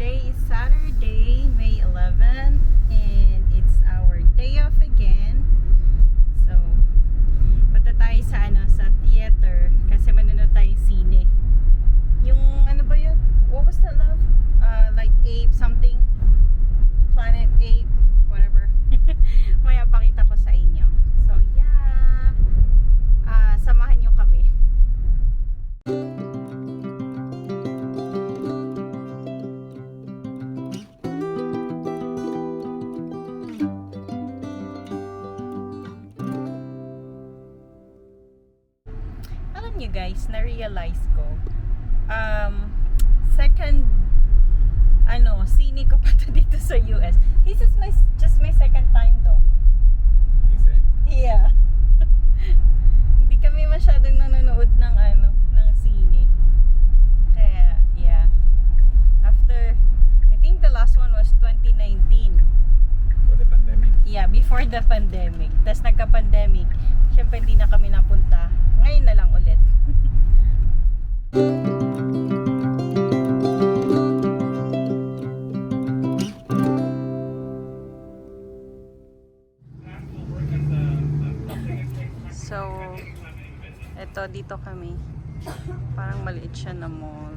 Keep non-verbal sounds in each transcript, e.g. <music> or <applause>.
Today is alam niyo guys, na-realize ko, um, second, ano, sine ko pa to <laughs> dito sa US. This is my, just my second time though. Is it? Yeah. <laughs> Hindi kami masyadong nanonood ng ano, ng sine. Kaya, yeah. After, I think the last one was 2019. For the pandemic. Yeah, before the pandemic. Tapos nagka-pandemic, syempre hindi na kami napunta. Ngayon na lang ulit. so, eto dito kami. Parang maliit siya na mall.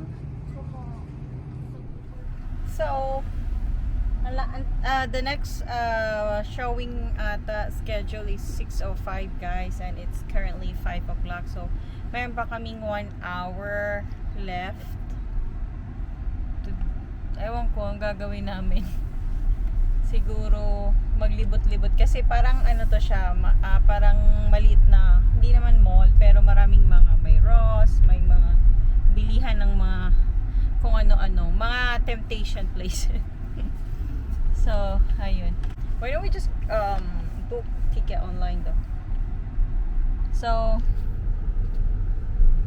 So, uh, the next uh, showing at the schedule is 6.05 guys and it's currently 5 o'clock. So meron pa kaming 1 hour left to, ewan ko ang gagawin namin. <laughs> Siguro maglibot-libot. Kasi parang ano to siya ma- ah, parang maliit na hindi naman mall pero maraming mga may Ross may mga bilihan ng mga kung ano-ano mga temptation <laughs> places So, ayun. Why don't we just um, book ticket online though? So,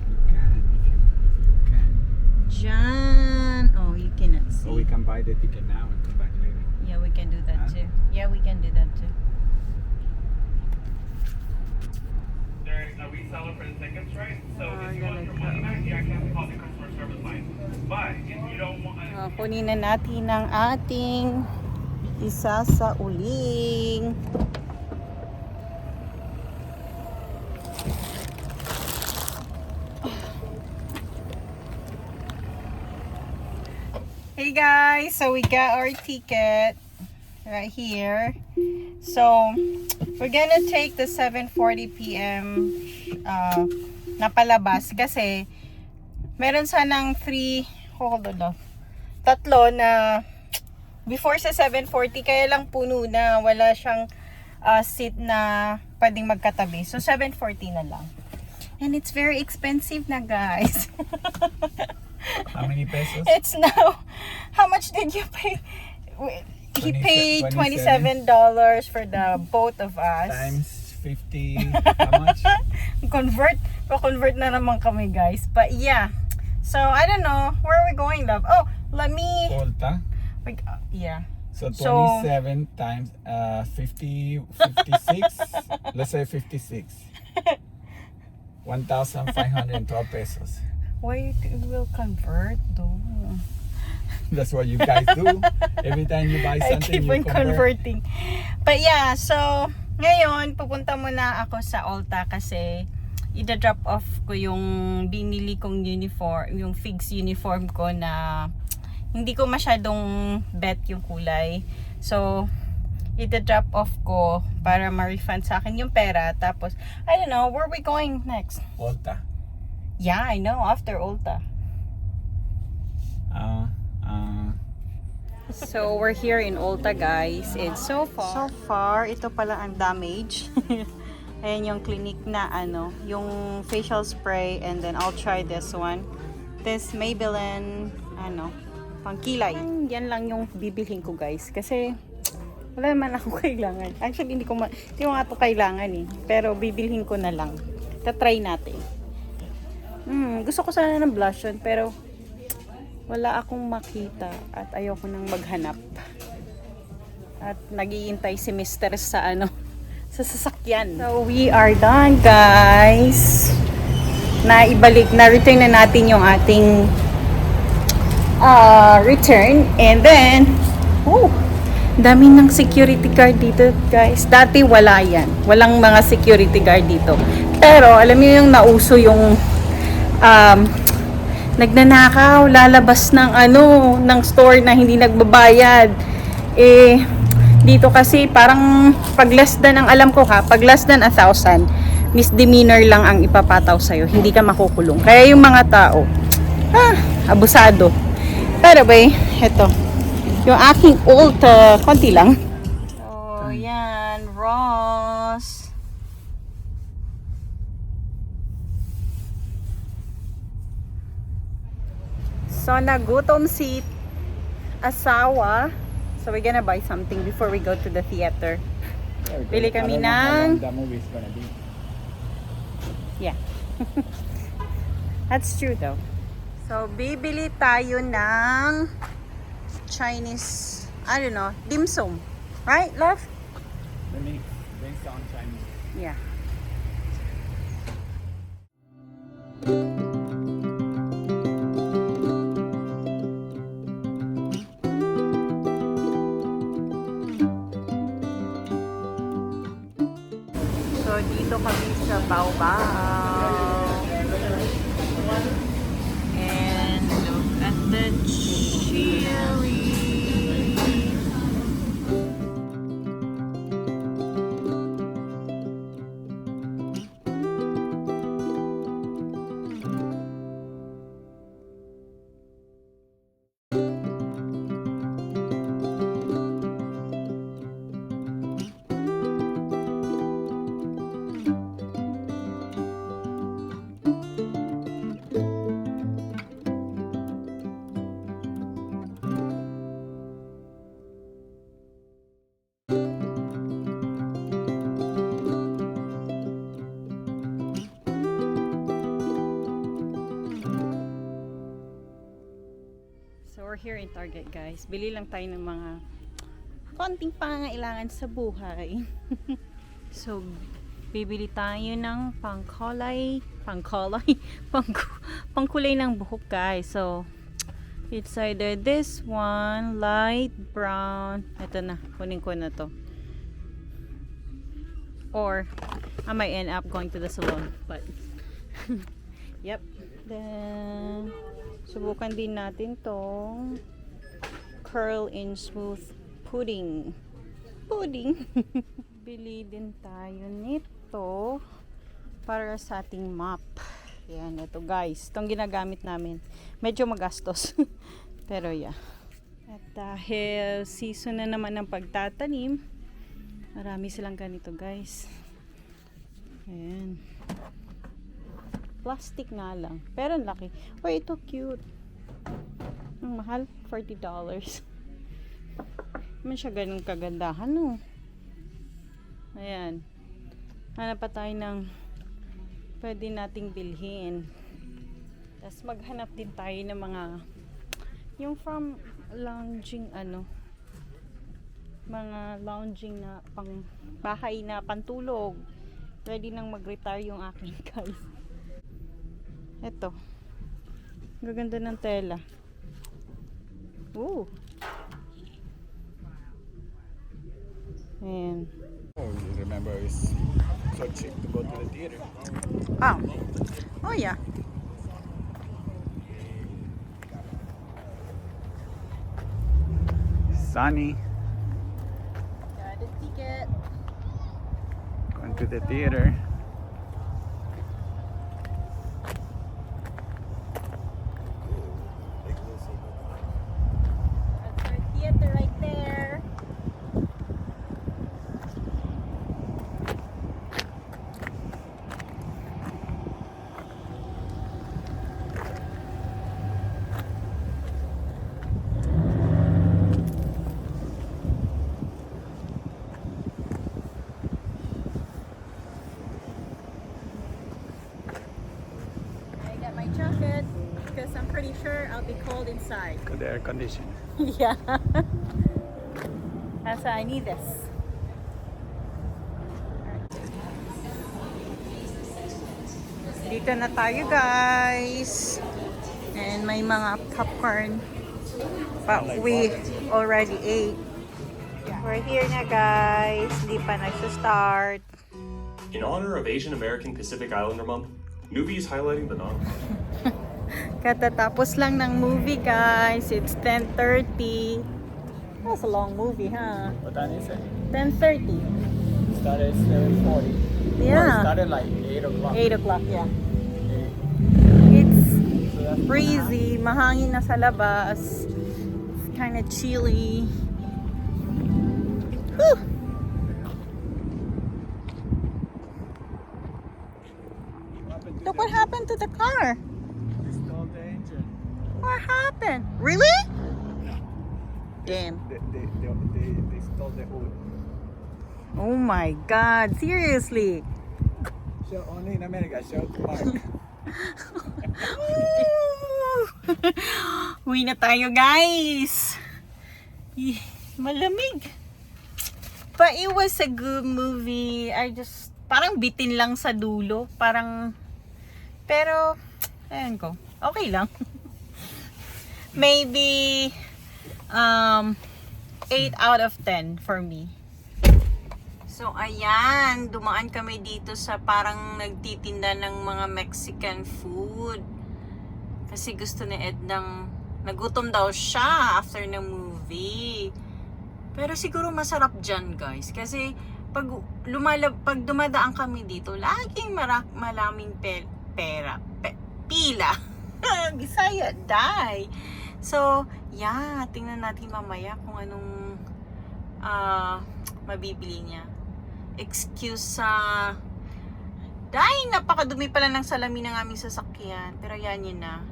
You can if you, if you can. John. Oh, you cannot see. Or we can buy the ticket now and come back later. Yeah, we can do that Huh? too. Yeah, we can do that too. There, uh, we sell it for the tickets, right? So Oh, if you want your galing money back, you actually have to call the customer service line. But if you don't want, Uh, kunin na natin ang ating isa sa uling. Hey guys, so we got our ticket right here. So, we're gonna take the 7.40 p.m. Uh, na palabas kasi meron sanang 3, hold on, tatlo na before sa 7.40 kaya lang puno na wala siyang uh, seat na pwedeng magkatabi. So 7.40 na lang. And it's very expensive na guys. <laughs> How many pesos? it's now, how much did you pay? He 27 paid $27 for the both of us. Times 50. <laughs> How much? Convert, pa-convert na naman kami guys. But yeah. So I don't know, where are we going love? Oh, let me, Volta. Wait, uh, yeah. So So- 27 times uh, 50, 56. <laughs> let's say 56. 1,512 pesos. Why you will convert though? <laughs> That's what you guys do. Every time you buy I something, keep you on convert. converting. But yeah, so ngayon pupunta muna ako sa Ulta kasi ida-drop off ko yung binili kong uniform, yung figs uniform ko na hindi ko masyadong bet yung kulay. So, ida-drop off ko para ma-refund sa akin yung pera. Tapos, I don't know, where are we going next? Volta. Yeah, I know, after Ulta. Uh, uh, So, we're here in Ulta, guys. And so far, so far, ito pala ang damage. <laughs> Ayan yung clinic na ano, yung facial spray and then I'll try this one. This Maybelline, ano, pangkilay. Yan lang yung bibilhin ko, guys. Kasi, wala naman ako <laughs> kailangan. Actually, hindi ko, ma- hindi ko nga ito kailangan eh. Pero, bibilhin ko na lang. Tatry natin. Hmm, gusto ko sana ng blush on, pero wala akong makita at ayoko nang maghanap. At nagiintay si Mister sa ano, <laughs> sa sasakyan. So we are done guys. Na ibalik, na return na natin yung ating uh, return. And then, oh, dami ng security guard dito, guys. Dati wala yan. Walang mga security guard dito. Pero, alam niyo yung nauso yung um, nagnanakaw, lalabas ng ano, ng store na hindi nagbabayad. Eh, dito kasi parang pag less than ang alam ko ha, pag less than a thousand, misdemeanor lang ang ipapataw sa'yo. Hindi ka makukulong. Kaya yung mga tao, ah, abusado. Pero ba, eto, yung aking ult, uh, konti lang. Oh, yan, Ross. So, nagutom si asawa. So, we're gonna buy something before we go to the theater. Bili kami ng- The movie is gonna be. Yeah. <laughs> That's true though. So, bibili tayo ng Chinese, I don't know, dim sum. Right, love? The mix based on Chinese. Yeah. So, dito kami sa Baobao. In Target guys. Bili lang tayo ng mga konting pangangailangan sa buhay. <laughs> so bibili tayo ng pangkulay, pangkulay, <laughs> pang, pangkulay ng buhok guys. So it's either this one, light brown. Ito na, kunin ko na to. Or I might end up going to the salon, but <laughs> Yep. Then, subukan din natin tong curl in smooth pudding. Pudding. <laughs> Bili din tayo nito para sa ating mop. Yan, ito guys. Itong ginagamit namin. Medyo magastos. <laughs> Pero yeah. At dahil season na naman ng pagtatanim, marami silang ganito guys. Ayan. Plastic nga lang. Pero laki. Oh, ito cute. Ang mahal. $40. Naman siya ganun kagandahan, no? Ayan. Hanap pa tayo ng pwede nating bilhin. Tapos maghanap din tayo ng mga yung from lounging ano mga lounging na pang bahay na pantulog. Ready nang mag-retire yung akin <laughs> guys. Ito. Gaganda ng tela. Ooh. Ayan. Oh, you remember it's so cheap to go to the theater. Oh. Oh yeah. Sunny, Got a ticket. going to the theater. That's our theater right there. I got my jacket because I'm pretty sure I'll be cold inside. To the air conditioning. <laughs> yeah. That's why I need this. Dito na tayo guys. And may mga popcorn. But we already ate. We're here na guys. Hindi pa nagsa-start. In honor of Asian American Pacific Islander Month, movies highlighting the non. <laughs> <laughs> Katatapos lang ng movie guys. It's 10.30. That's a long movie, huh? What time is it? 10.30. Started 7:40. Yeah. started like 8 o'clock. 8 o'clock, yeah. It's breezy. Mahangin na sa labas. It's kind of chilly. Whew. Look what happened to the car. What happened? Really? Damn. They, they, they, they, they stole the hood. Oh my God. Seriously. Show only in America. Show Mark. <laughs> Uwi na tayo, guys. Malamig. But it was a good movie. I just, parang bitin lang sa dulo. Parang, pero, ayan ko. Okay lang. <laughs> Maybe, um, 8 out of 10 for me. So, ayan. Dumaan kami dito sa parang nagtitinda ng mga Mexican food. Kasi gusto ni Ed ng... Nagutom daw siya after ng movie. Pero siguro masarap dyan, guys. Kasi pag lumalab, pag dumadaan kami dito, laging marak, malaming pe, pera. Pe, pila. <laughs> Bisaya, die. So, yeah. Tingnan natin mamaya kung anong ah mabibili niya. Excuse sa... Dahil napakadumi pala ng salamin ng aming sasakyan. Pero yan yun na.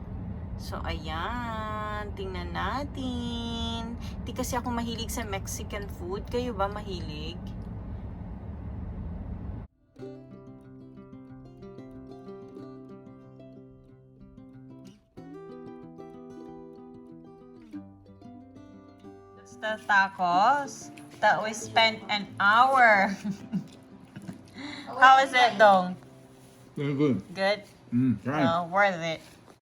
So, ayan. Tingnan natin. Di kasi ako mahilig sa Mexican food. Kayo ba mahilig? The tacos that we spent an hour. <laughs> How is it, Dong? Very good. Good? Mm, right. Worth it.